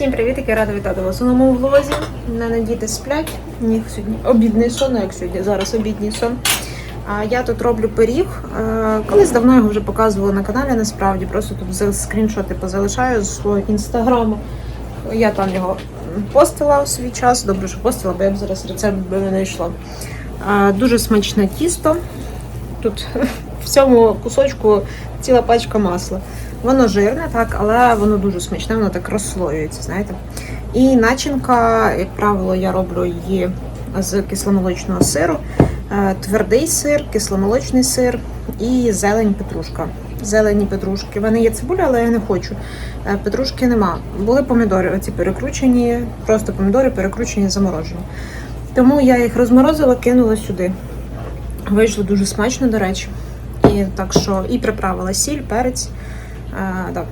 Всім привіт, я рада вітати вас у новому влозі. Мене діти сплять. Них сьогодні обідний сон, як сьогодні, зараз обідній сон. А я тут роблю пиріг. Е, Колись давно його вже показувала на каналі, насправді. Просто тут скріншоти позалишаю з свого інстаграму. Я там його постила у свій час. Добре, що постила, бо я б зараз рецепт би не знайшла. Дуже смачне тісто. Тут в цьому кусочку ціла пачка масла. Воно жирне, так, але воно дуже смачне, воно так розслоюється, знаєте. І начинка, як правило, я роблю її з кисломолочного сиру, Е, твердий сир, кисломолочний сир і зелень петрушка. Зелені петрушки. В мене є цибуля, але я не хочу. Е, Петрушки нема. Були помідори, оці перекручені, просто помідори перекручені, заморожені. Тому я їх розморозила, кинула сюди. Вийшло дуже смачно, до речі. І так що і приправила сіль, перець. Е, да.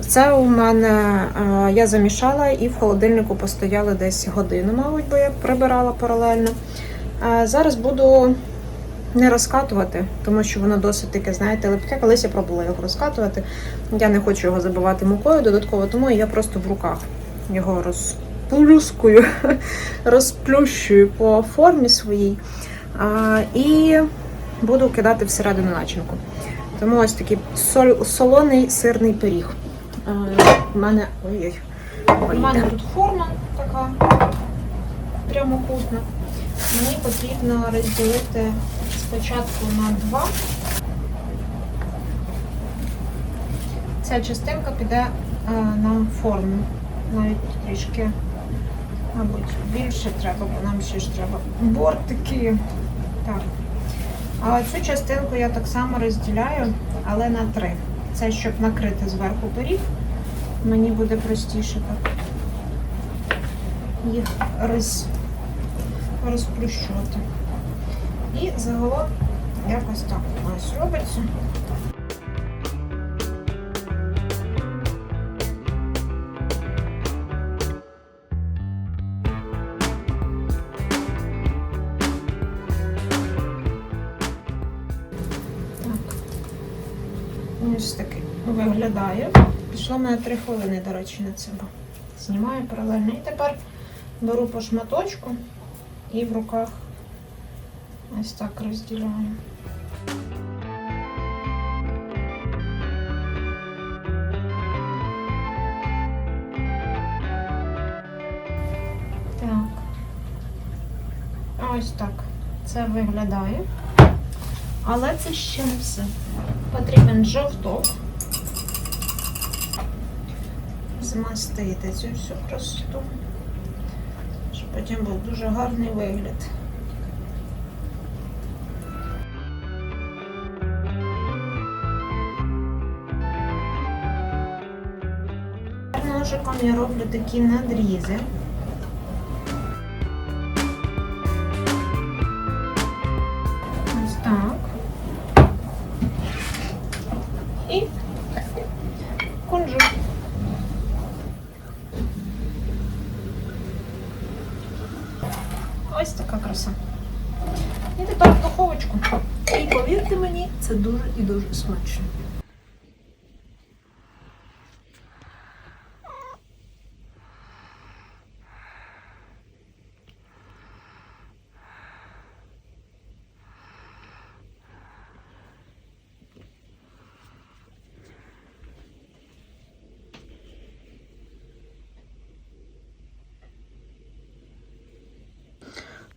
Це у мене е, я замішала і в холодильнику постояли десь годину, мабуть, бо я прибирала паралельно. Е, зараз буду не розкатувати, тому що воно досить таке, знаєте, липке. Колись я пробувала його розкатувати. Я не хочу його забивати мукою додатково, тому я просто в руках його розплюскую, розплющую по формі своїй. І буду кидати всередину начинку. Тому ось такий соль, солоний сирний пиріг. А, У мене. Ой-ой. У мене тут форма така прямокутна. Мені потрібно розділити спочатку на два. Ця частинка піде е, нам форму. Навіть трішки, мабуть, більше треба, бо нам ще ж треба бортики. Так. А цю частинку я так само розділяю, але на три. Це щоб накрити зверху пиріг. Мені буде простіше так їх роз, розплющувати. І загалом якось так ось робиться. Ось таки виглядає. Пішло в мене 3 хвилини, до речі, на це. Знімаю паралельно. І тепер беру по шматочку і в руках ось так розділяю. Так. Ось так це виглядає. Але це ще не все. Потрібен жовток. Змастити цю всю красоту, щоб потім був дуже гарний вигляд. Ножиком я роблю такі надрізи. Смачно.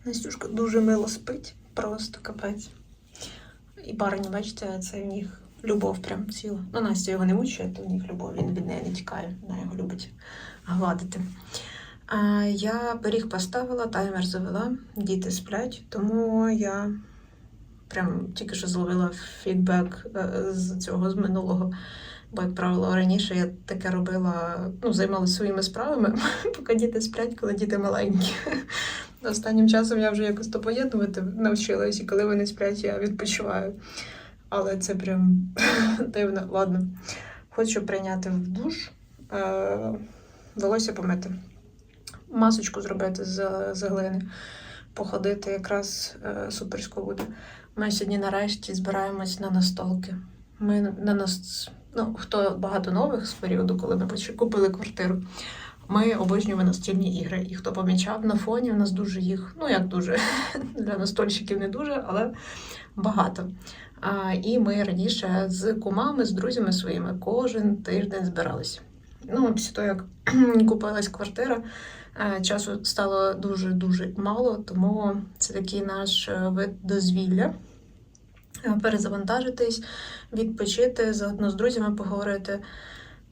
Настюшка дуже мило спить, просто капець. І барині, бачите, це в них любов прям ціла. Ну, Настя його не мучує, то в них любов, він від неї не тікає, вона його любить гладити. А я пиріг поставила, таймер завела, діти сплять, тому я прям тільки що зловила фідбек е, з цього з минулого. Бо, як правило, раніше я таке робила, ну, займалася своїми справами, поки діти сплять, коли діти маленькі. Останнім часом я вже якось то поєднувати навчилась, і коли вони сплять, я відпочиваю. Але це прям дивно. Ладно. Хочу прийняти в душ, е, волосся помити, масочку зробити з, з глини, походити якраз е, суперсько буде. Ми сьогодні нарешті збираємось на настолки. Ми на нас, ну, хто багато нових з періоду, коли ми купили квартиру. Ми обожнюємо настільні ігри. І хто помічав на фоні, у нас дуже їх, ну як дуже, для настольщиків не дуже, але багато. А, і ми раніше з кумами, з друзями своїми кожен тиждень збиралися. Ну, після того, як купилась квартира, е, часу стало дуже-дуже мало, тому це такий наш е, вид дозвілля. Е, Перезавантажитись, відпочити, заодно з друзями поговорити.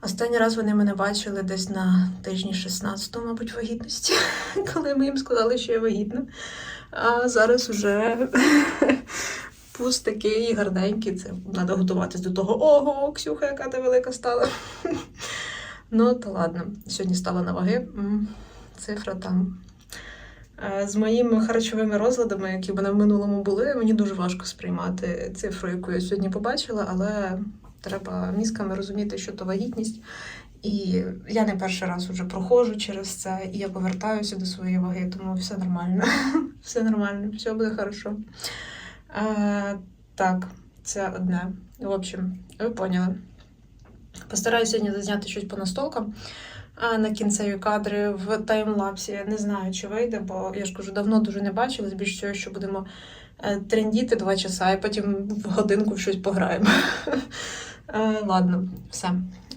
Останній раз вони мене бачили десь на тижні 16, мабуть, вагітності, коли ми їм сказали, що я вагітна. А зараз уже пуст такий гарненький. Це треба готуватись до того. Ого, Ксюха, яка ти велика стала. Ну, то ладно, сьогодні стала на ваги. Цифра там. Е, З моїми харчовими розладами, які в мене в минулому були, мені дуже важко сприймати цифру, яку я сьогодні побачила, але треба мізками розуміти, що то вагітність. І я не перший раз вже проходжу через це, і я повертаюся до своєї ваги, тому все нормально. Все нормально, все буде хорошо. Е, так, це одне. В общем, ви поняли. Постараюся сьогодні зазняти щось по настолкам. А на кінцеві кадри в таймлапсі. Я не знаю, чи вийде, бо я ж кажу, давно дуже не бачила. Більш всього, що будемо е, трендіти два часа, і потім в годинку щось пограємо. Е, Ладно, все.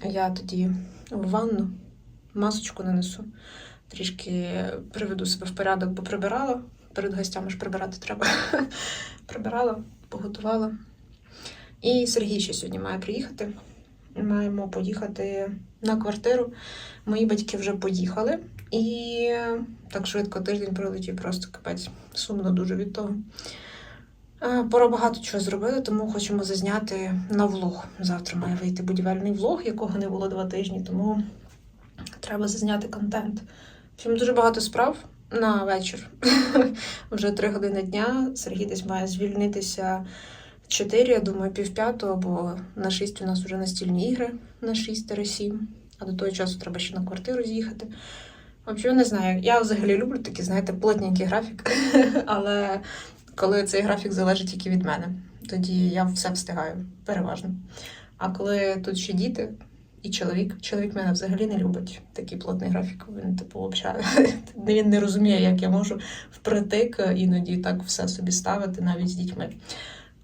Я тоді в ванну масочку нанесу. Трішки приведу себе в порядок, бо прибирала. Перед гостями ж прибирати треба. Прибирала, поготувала. І Сергій ще сьогодні має приїхати. Маємо поїхати на квартиру. Мої батьки вже поїхали. І так швидко тиждень пролетів, просто капець. Сумно дуже від того. Е, Пора багато чого зробили, тому хочемо зазняти на влог. Завтра має вийти будівельний влог, якого не було два тижні, тому треба зазняти контент. Втім, дуже багато справ на вечір. Вже три години дня. Сергій десь має звільнитися 4, я думаю, пів п'ятого, бо на 6 у нас вже настільні ігри на 6 7 а до того часу треба ще на квартиру з'їхати. Взагалі, не знаю. Я взагалі люблю такий, знаєте, плотненький графік, але коли цей графік залежить тільки від мене, тоді я все встигаю, переважно. А коли тут ще діти і чоловік, чоловік мене взагалі не любить такий плотний графік. Він, типу, взагалі, він не розуміє, як я можу впритик іноді так все собі ставити, навіть з дітьми.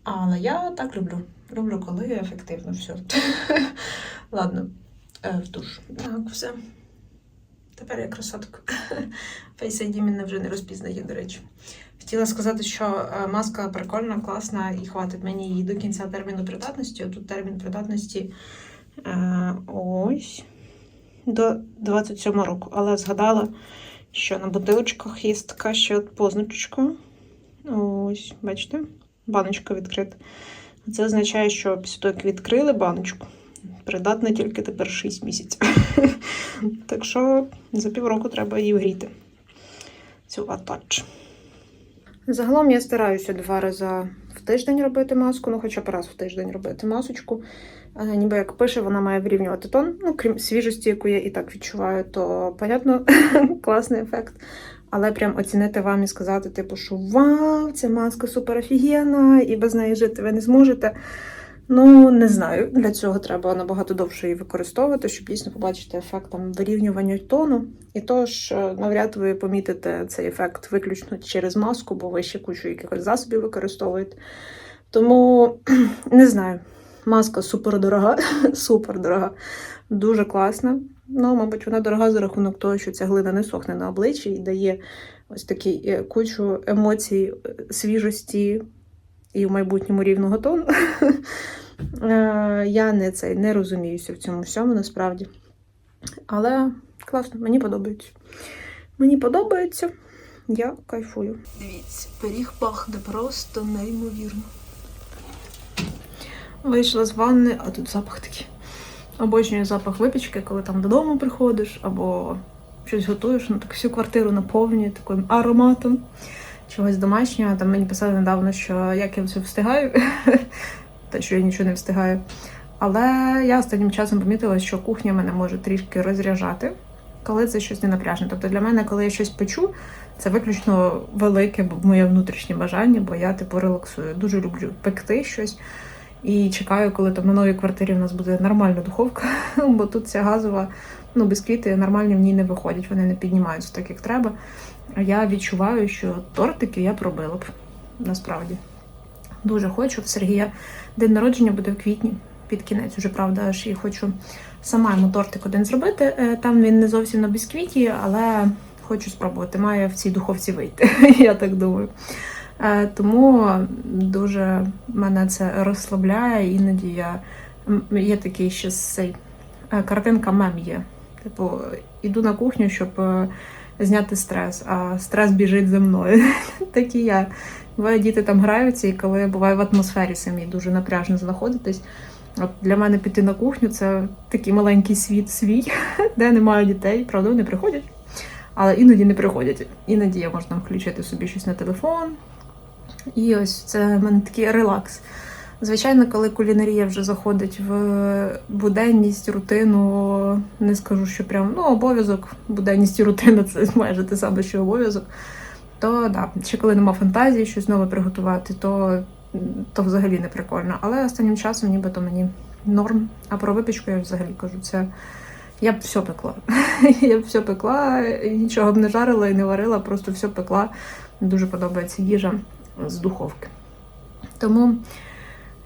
Але я так люблю. Люблю, коли ефективно все. Ладно, е, в душ. Так, все. Тепер я красотка. Face ID мене вже не розпізнає, до речі. Хотіла сказати, що е, маска прикольна, класна і хватить мені її до кінця терміну придатності. Тут термін придатності е, ось до 27 року. Але згадала, що на бутилочках є така ще позначка. Ось, бачите? баночка відкрита. Це означає, що після того, як відкрили баночку, придатна тільки тепер 6 місяців. так що за півроку треба її вгріти. Цю атач. Загалом я стараюся два рази в тиждень робити маску, ну хоча б раз в тиждень робити масочку. Е, Ніби як пише, вона має вирівнювати тон. Ну, крім свіжості, яку я і так відчуваю, то понятно, класний ефект. Але прям оцінити вам і сказати, типу, що вау, ця маска супер офігенна, і без неї жити ви не зможете. Ну, не знаю. Для цього треба набагато довше її використовувати, щоб дійсно побачити ефект там вирівнювання тону. І тож, е, навряд ви помітите цей ефект виключно через маску, бо ви ще кучу якихось засобів використовуєте. Тому не знаю. Маска супер дорога, супер дорога, дуже класна. Ну, мабуть, вона дорога за рахунок того, що ця глина не сохне на обличчі і дає ось такий е, кучу емоцій, е, свіжості і в майбутньому рівного тону. Е, Я не цей не розуміюся в цьому всьому насправді. Але класно, мені подобається. Мені подобається, я кайфую. Дивіться, пиріг пахне просто неймовірно. Вийшла з ванни, а тут запах такий. Обожнюю запах випічки, коли там додому приходиш або щось готуєш, ну так всю квартиру наповнює таким ароматом чогось домашнього. Там мені писали недавно, що як я все встигаю, та що я нічого не встигаю. Але я останнім часом помітила, що кухня мене може трішки розряджати, коли це щось не напряжне. Тобто для мене, коли я щось печу, це виключно велике моє внутрішнє бажання, бо я типу релаксую. Дуже люблю пекти щось. І чекаю, коли там на новій квартирі в нас буде нормальна духовка, бо тут ця газова ну, бісквіти нормальні в ній не виходять, вони не піднімаються так, як треба. Я відчуваю, що тортики я пробила б насправді. Дуже хочу. В Сергія день народження буде в квітні під кінець. Уже правда, аж і хочу сама йому тортик один зробити. Е, Там він не зовсім на бісквіті, але хочу спробувати. Має в цій духовці вийти, я так думаю. Е, Тому дуже мене це розслабляє. Іноді я є такий ще цей е, картинка мем є. Типу, іду на кухню, щоб зняти стрес, а стрес біжить за мною. Так і я. Буває, діти там граються, і коли я буває в атмосфері самі дуже напряжно знаходитись. От для мене піти на кухню це такий маленький світ свій, де немає дітей. Правда, вони приходять, але іноді не приходять. Іноді я можу там включити собі щось на телефон. І ось це в мене такий релакс. Звичайно, коли кулінарія вже заходить в буденність, рутину, не скажу, що прям ну, обов'язок, буденність і рутина це майже те саме, що обов'язок. То да, ще коли нема фантазії щось нове приготувати, то, то взагалі не прикольно. Але останнім часом нібито мені норм. А про випічку я взагалі кажу, це я б все пекла. я б все пекла, нічого б не жарила і не варила, просто все пекла. Дуже подобається їжа з духовки. Тому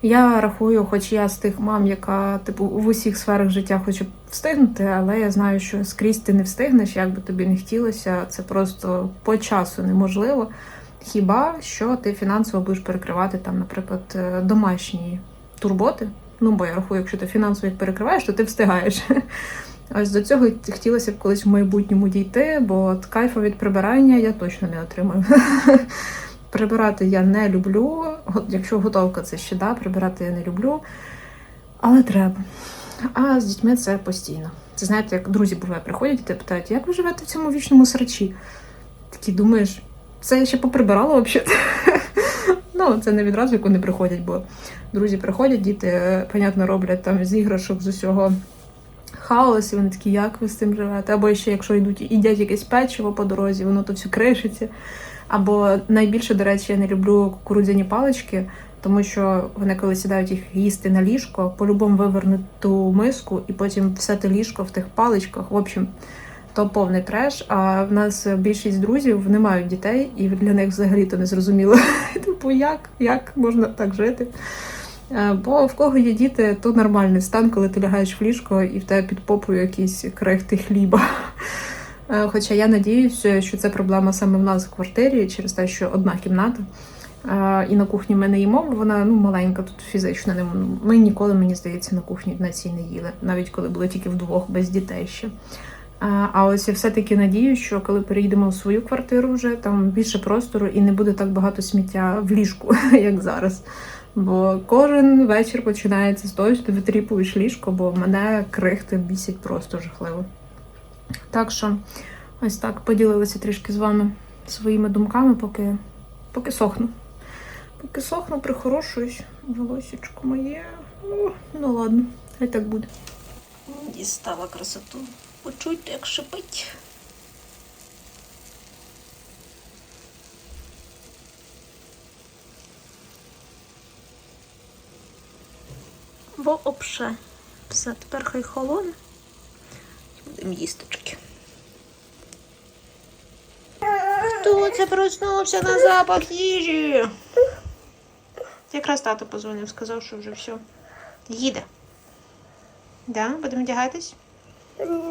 я рахую, хоч я з тих мам, яка типу в усіх сферах життя хоче встигнути, але я знаю, що скрізь ти не встигнеш, як би тобі не хотілося. Це просто по часу неможливо. Хіба що ти фінансово будеш перекривати там, наприклад, е, домашні турботи. Ну, бо я рахую, якщо ти фінансово їх перекриваєш, то ти встигаєш. Ось до цього хотілося б колись в майбутньому дійти, бо от кайфу від прибирання я точно не отримаю. Прибирати я не люблю. Якщо готовка це ще да, прибирати я не люблю, але треба. А з дітьми це постійно. Це знаєте, як друзі буває, приходять і тебе питають, як ви живете в цьому вічному срачі? Такий думаєш, це я ще поприбирала взагалі. Ну, це не відразу, як вони приходять, бо друзі приходять, діти, е, понятно, роблять там з іграшок, з усього хаос, і вони такі, як ви з цим живете? Або ще якщо йдуть їдять якесь печиво по дорозі, воно то все кришиться. Або найбільше, до речі, я не люблю кукурудзяні палички, тому що вони, коли сідають їх їсти на ліжко, по-любому вивернуть ту миску, і потім все те ліжко в тих паличках. В общем, то повний треш. А в нас більшість друзів не мають дітей, і для них взагалі то не зрозуміло. Типу, як, як можна так жити? Е, Бо в кого є діти, то нормальний стан, коли ти лягаєш в ліжко і в тебе під попою якісь крихти хліба. Е, Хоча я надіюся, що це проблема саме в нас в квартирі через те, що одна кімната. Е, І на кухні ми не їмо, бо вона ну, маленька, тут фізично не Ми ніколи, мені здається, на кухні на цій не їли, навіть коли були тільки вдвох без дітей ще. Е, А ось я все-таки надію, що коли переїдемо в свою квартиру, вже там більше простору і не буде так багато сміття в ліжку, як зараз. Бо кожен вечір починається з того, що ти витріпуєш ліжко, бо мене крихти бісять просто жахливо. Так що ось так поділилася трішки з вами своїми думками, поки, поки сохну. Поки сохну, прихорошуюсь. Волосічко моє. О, ну ладно, хай так буде. Дістала красоту. Почуйте, як шипить. Вообще. Все, тепер хай холоне. Будемо їсточки. Хто це проснувся на запах їжі? Якраз тато позвонив, сказав, що вже все. Їде. Да? Будемо вдягатись?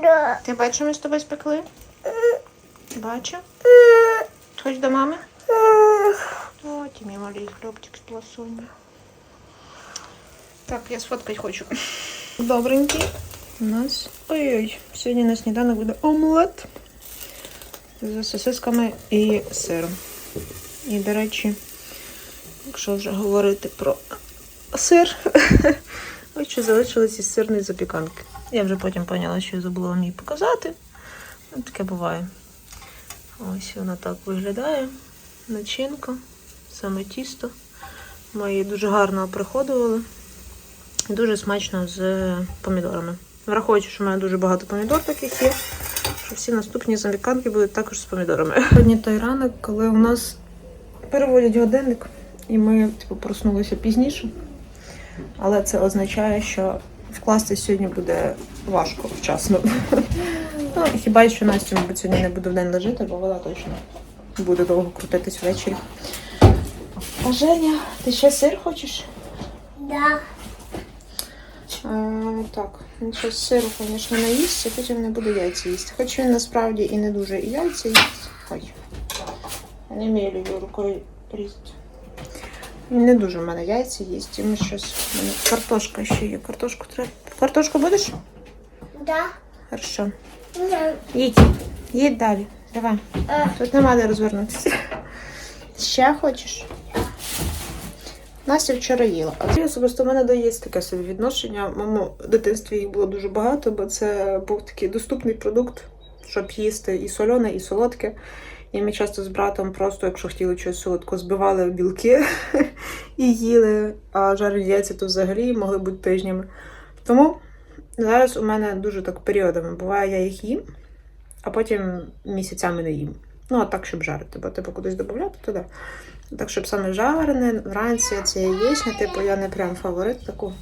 Да. Ти бачиш, що ми з тобою спекли? Бачу. Хоч до мами? О, ти мій малий хлопчик з пласунья. Так, я сфоткать хочу. Добренький. У нас. Ой-ой, сьогодні на сніданок буде омлет з сосисками і сиром. І, до речі, якщо вже говорити про сир, ось що залишилось із сирної запіканки. Я вже потім поняла, що я забула вам її показати. Ну, таке буває. Ось вона так виглядає. Начинка, саме тісто. Ми її дуже гарно оприходували. Дуже смачно з помідорами. Враховуючи, що в мене дуже багато помідор таких є, що всі наступні запіканки будуть також з помідорами. Сьогодні той ранок, коли у нас переводять годинник, і ми типу, проснулися пізніше. Але це означає, що вкласти сьогодні буде важко вчасно. Ну, хіба що Настя, мабуть, сьогодні не буде в день лежати, бо вона точно буде довго крутитись ввечері. А Женя, ти ще сир хочеш? Да. А, так, він сиру, звісно, не їсть, а потім не буде яйця їсти. Хоч він насправді і не дуже і яйця їсть. Ой. Не вмію лівою рукою різати. Він не дуже в мене яйця їсть. Йому щось. картошка ще є. Картошку треба. Картошку будеш? Да. Хорошо. Да. Їдь. Їдь далі. Давай. Е. Тут нема де розвернутися. Ще хочеш? Настя вчора їла. А особисто в мене дається таке собі відношення. В моєму дитинстві їх було дуже багато, бо це був такий доступний продукт, щоб їсти і солене, і солодке. І ми часто з братом просто, якщо хотіли щось солодко, збивали білки і їли, а жарені яйця то взагалі могли бути тижнями. Тому зараз у мене дуже так періодами буває, я їх їм, а потім місяцями не їм. Ну, а так, щоб жарити, бо типу кудись додати, то да. Так, щоб саме жарене, вранці це яєчня, типу, я не прям фаворит таку.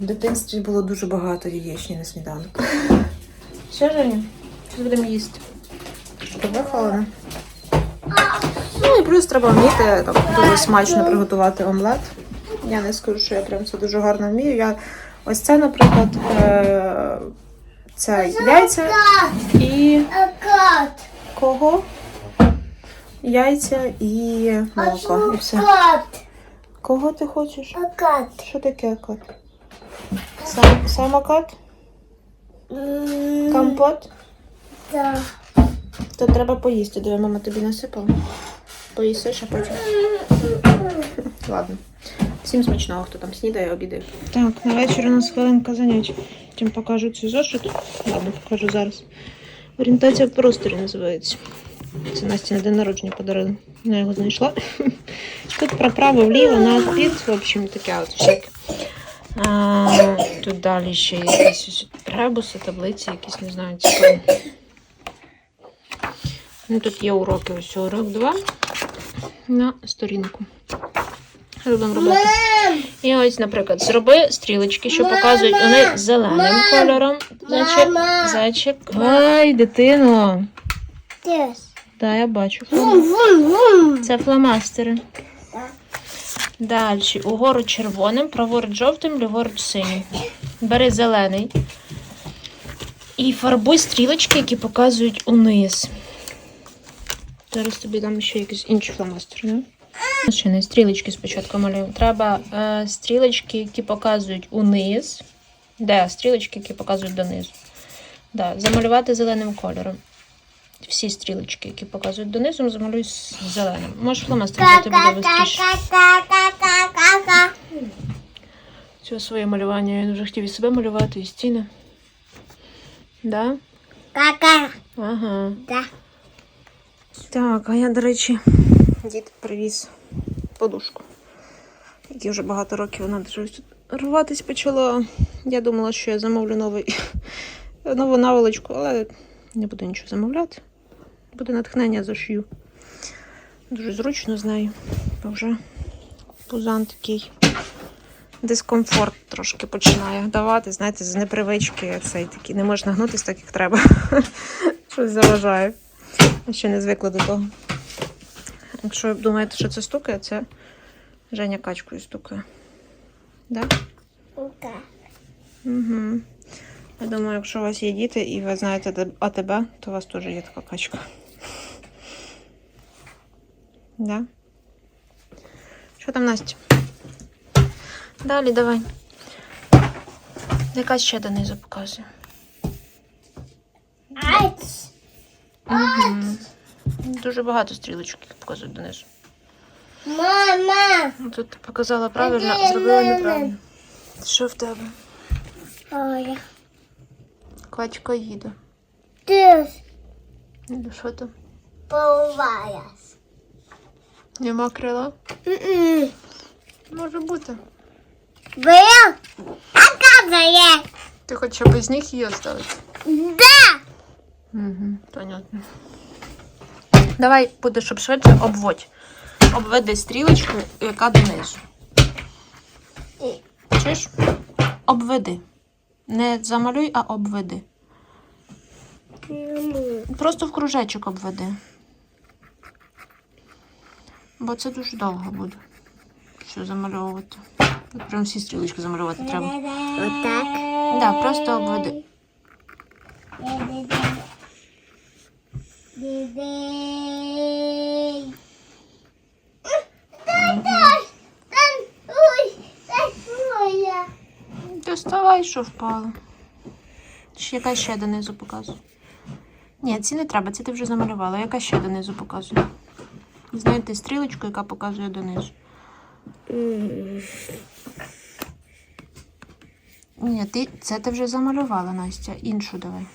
В дитинстві було дуже багато яєчні на сніданок. Все, Женя? Що будемо їсти? Щоб вихолено. Ну і плюс треба вміти там, дуже смачно приготувати омлет. Я не скажу, що я прям це дуже гарно вмію. Я ось це, наприклад, е- це яйця і кого? Яйця і молоко. І все. Кого ти хочеш? Акад. Що таке кот? Сам, самокат? М, Компот? Да. То треба поїсти. Диви, мама тобі насипала. Поїсиш, а потім. Ладно. Всім смачного, хто там снідає, обідає. Так, на вечір у нас хвилинка занять. Потім покажу цей зошит. Ладно, покажу зараз. Орієнтація в просторі називається. Це Насті на день народження подарили. Я його знайшла. Тут право вліво, на під, в общем, таке от всяке. А, тут далі ще якісь ребуси, таблиці, якісь, не знаю, цікаві. Ну, тут є уроки, ось урок 2 на сторінку. Що будемо. І ось, наприклад, зроби стрілочки, що показують вони зеленим кольором. Зайчик, зайчик. Ай, дитино. Десь. Так, я бачу. Це фломастери. Далі. Угору червоним, праворуч жовтим, ліворуч синім. Бери зелений. І фарбуй стрілочки, які показують униз. Зараз тобі дам ще якісь інші фломастери, да? Ще не стрілочки спочатку малюємо. Треба е, стрілочки, які показують униз. Де? Стрілочки, які показують донизу. Да, замалювати зеленим кольором. Всі стрілочки, які показують донизу, замалюй з зеленим. Можеш фломастер взяти буде. Ка-ка-ка-ка-ка-ка-ка. Це своє малювання. Він вже хотів і себе малювати, і стіни. Да? Ка-ка. Ага. Да. Так, а я, до речі, дід привіз подушку. Які вже багато років вона тут рватись почала. Я думала, що я замовлю новий, нову наволочку, але не буду нічого замовляти. Буде натхнення зашью. Дуже зручно з нею. Бо вже пузан такий дискомфорт трошки починає давати. Знаєте, з непривички цей такий. Не можна гнутися так, як треба. Щось заважає. Ще не звикла до того. Якщо думаєте, що це стукає, це Женя качкою стукає. Да? Угу. Я думаю, якщо у вас є діти і ви знаєте АТБ, то у вас теж є така качка. Да? Що там, Настя? Далі давай. Яка ще донизу показує? Айц. Угу. Дуже багато стрілочок показують донизу. Мама. Тут показала правильно, а зробила неправильно. Що в тебе? Ой. Качка їде. Ти Ну, Що там? поваяс. Нема крила? Може бути. Был? Оказывается. Ти хоча б з них її оставити? Да. Угу, понятно. Давай буде, щоб швидше обводь. Обведи стрілочку, яка донизу. Чуєш? обведи. Не замалюй, а обведи. Просто в кружечок обведи. Бо це дуже довго буде. Що замальовувати. Тут прям всі стрілочки замалювати треба. Отак. Да, просто обведи. Дідей. Ой, так моя. Доставай, що впало. Ще яка ще донизу показує. Ні, ці не треба, ці ти вже замалювала. Яка ще донизу показує? Знаєте, стрілочку, яка показує донизу. Ні, ти це ти вже замалювала, Настя. Іншу давай.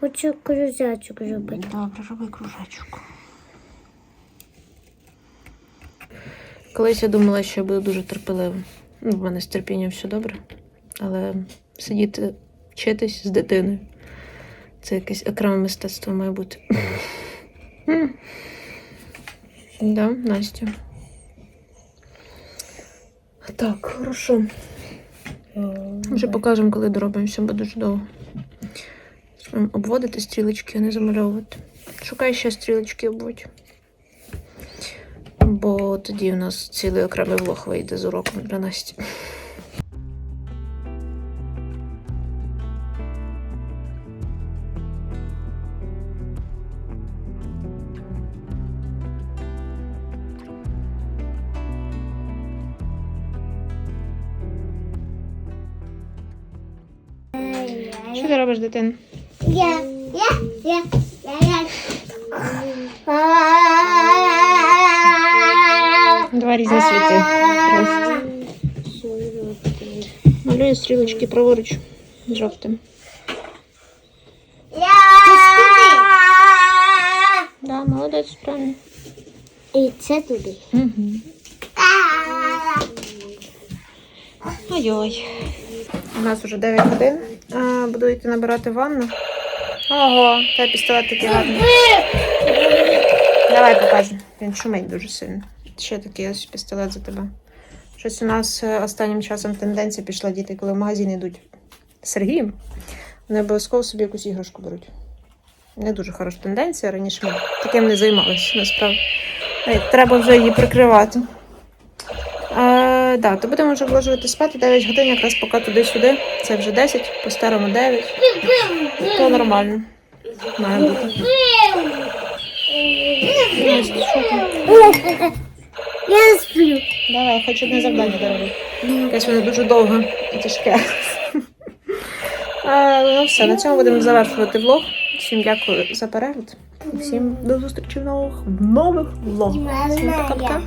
Хочу кружачок зробити. Добре, роби кружечок. Колись я думала, що я буду дуже терпеливим. Ну, в мене з терпінням все добре. Але сидіти, вчитись з дитиною. Це якесь окреме мистецтво має бути. Да, Настя. Так, хорошо. Вже покажемо, коли доробимося, бо дуже довго. Обводити стрілочки, а не замальовувати. Шукай ще стрілочки обводь. Бо тоді у нас цілий окремий влог вийде з уроком для Насті. Дитина? Я, я, я, я, я. Два різні світи. Малюю стрілочки праворуч жовтим. Да, молодець, правильно. І це туди. Угу. Ой-ой. У нас вже 9 годин. А, буду йти набирати ванну. Ого, та пістолет такий гарний. Давай покажемо. Він шумить дуже сильно. Ще такий ось пістолет за тебе. Щось у нас е, останнім часом тенденція пішла діти, коли в магазин йдуть з Сергієм, вони обов'язково собі якусь іграшку беруть. Не дуже хороша тенденція. Раніше ми таким не займалися, насправді. Треба вже її прикривати. Е, да, то будемо вже вложувати спати 9 годин, якраз поки туди-сюди. Це вже 10, по-старому 9. То нормально. Має бути. Я сплю. Давай, хоч одне завдання дороби. Якесь воно дуже довге і тяжке. А, ну все, на цьому будемо завершувати влог. Всім дякую за перегляд. Всім до зустрічі в нових, в нових влогах. Всім пока-пока.